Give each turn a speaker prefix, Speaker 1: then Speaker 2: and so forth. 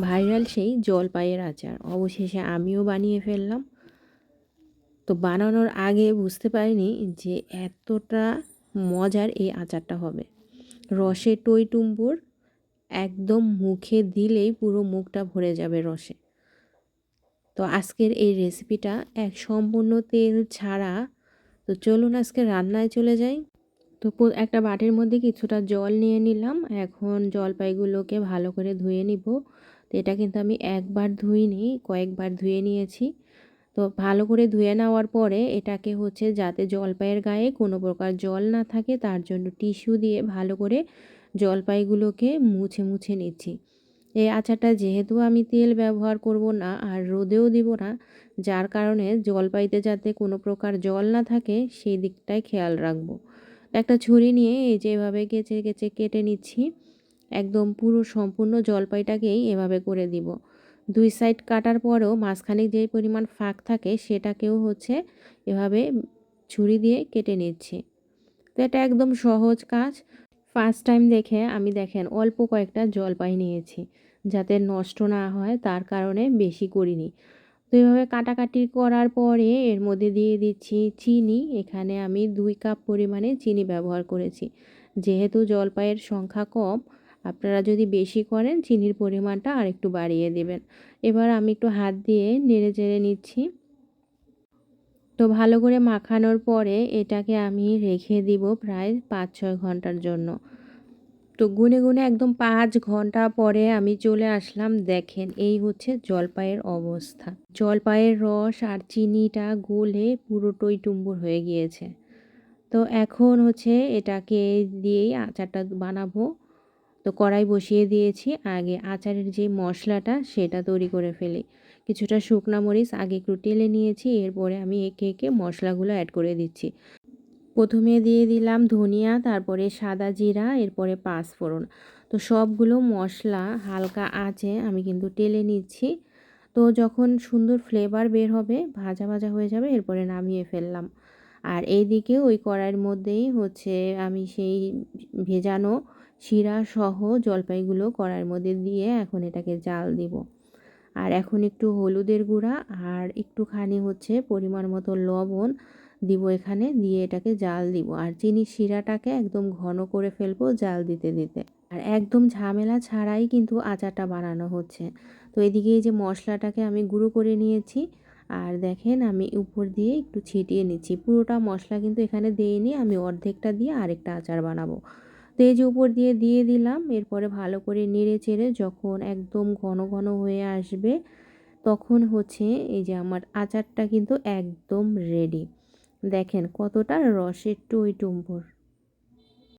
Speaker 1: Viral সেই জলপাইয়ের আচার। অবশেষে আমিও বানিয়ে ফেললাম। তো বানানোর আগে বুঝতে পারিনি যে এতটা মজার এই আচারটা হবে। রসে টই টুম্বুর একদম মুখে দিলেই পুরো মুখটা ভরে যাবে রসে। তো আজকের এই রেসিপিটা এক সম্পূর্ণ তেল ছাড়া। তো চলুন আজকে রান্নায় চলে যাই। তো একটা বাটির মধ্যে কিছুটা জল নিয়ে নিলাম। এখন জলপাইগুলোকে ভালো করে ধুয়ে নিব। তো এটা কিন্তু আমি একবার ধুইনি, কয়েকবার ধুয়ে নিয়েছি। তো ভালো করে ধুয়ে নেওয়ার পরে এটাকে হচ্ছে যাতে জলপাইয়ের গায়ে কোনো প্রকার জল না থাকে, তার জন্য টিস্যু দিয়ে ভালো করে জলপাইগুলোকে মুছে মুছে নিচ্ছি। এই আচারটা যেহেতু আমি তেল ব্যবহার করব না আর রোদেও দিব না, যার কারণে জলপাইতে যাতে কোনো প্রকার জল না থাকে, সেই দিকটায় খেয়াল রাখব। একটা ছুরি নিয়ে এই যে এভাবে কেচে কেচে কেটে নিচ্ছি। একদম পুরো সম্পূর্ণ জলপাইটাকেই এভাবে করে দিব। দুই সাইড কাটার পরেও মাঝখানে যে পরিমাণ ফাঁক থাকে সেটাকেও হচ্ছে এভাবে ছুরি দিয়ে কেটে নিচ্ছি। তো এটা একদম সহজ কাজ। ফার্স্ট টাইম দেখে আমি দেখেন অল্প কয়েকটা জলপাই নিয়েছি, যাতে নষ্ট না হয়, তার কারণে বেশি করিনি। তো এইভাবে কাটাকাটি করার পরে এর মধ্যে দিয়ে দিচ্ছি চিনি। এখানে আমি দুই কাপ পরিমাণে চিনি ব্যবহার করেছি। যেহেতু জলপাইয়ের সংখ্যা কম, আপনারা যদি বেশি করেন, চিনির পরিমাণটা আর একটু বাড়িয়ে দেবেন। এবার আমি একটু হাত দিয়ে নেড়ে চেড়ে নিচ্ছি। তো ভালো করে মাখানোর পরে এটাকে আমি রেখে দিব প্রায় পাঁচ ছয় ঘণ্টার জন্য। তো গুনে গুনে একদম পাঁচ ঘণ্টা পরে আমি চলে আসলাম, দেখেন এই হচ্ছে জলপাইয়ের অবস্থা। জলপাইয়ের রস আর চিনিটা গলে পুরোটোই টুম্বুর হয়ে গিয়েছে। তো এখন হচ্ছে এটাকে দিয়েই আচারটা বানাবো। তো কড়াই বসিয়ে দিয়েছি, আগে আচারের যে মশলাটা সেটা তৈরি করে ফেলি। কিছুটা শুকনা মরিচ আগে একটু টেলে নিয়েছি, এরপরে আমি একে একে মশলাগুলো অ্যাড করে দিচ্ছি। প্রথমে দিয়ে দিলাম ধনিয়া, তারপরে সাদা জিরা, এরপরে পাঁচফোড়ন। তো সবগুলো মশলা হালকা আঁচে আমি কিন্তু টেলে নিচ্ছি। তো যখন সুন্দর ফ্লেভার বের হবে, ভাজা ভাজা হয়ে যাবে, এরপরে নামিয়ে ফেললাম। আর এইদিকে ওই কড়াইয়ের মধ্যেই হচ্ছে আমি সেই ভেজানো শিরা সহ জলপাইগুলো কড়াইয়ের মধ্যে দিয়ে এখন এটাকে জাল দিব। আর এখন একটু হলুদের গুঁড়া আর একটুখানি হচ্ছে পরিমাণ মতো লবণ দিব এখানে, দিয়ে এটাকে জাল দিব। আর চিনি শিরাটাকে একদম ঘন করে ফেলব জাল দিতে দিতে। আর একদম ঝামেলা ছাড়াই কিন্তু আচারটা বানানো হচ্ছে। তো এদিকে এই যে মশলাটাকে আমি গুঁড়ো করে নিয়েছি। আর দেখেন আমি উপর দিয়ে একটু ছিটিয়ে নিচ্ছি। পুরোটা মশলা কিন্তু এখানে দিইনি, আমি অর্ধেকটা দিয়ে আরেকটা আচার বানাবো। তো এই যে উপর দিয়ে দিয়ে দিলাম, এরপরে ভালো করে নেড়ে চেড়ে যখন একদম ঘন ঘন হয়ে আসবে, তখন হচ্ছে এই যে আমার আচারটা কিন্তু একদম রেডি দেখেন কতটা রসের টই টুম্বর।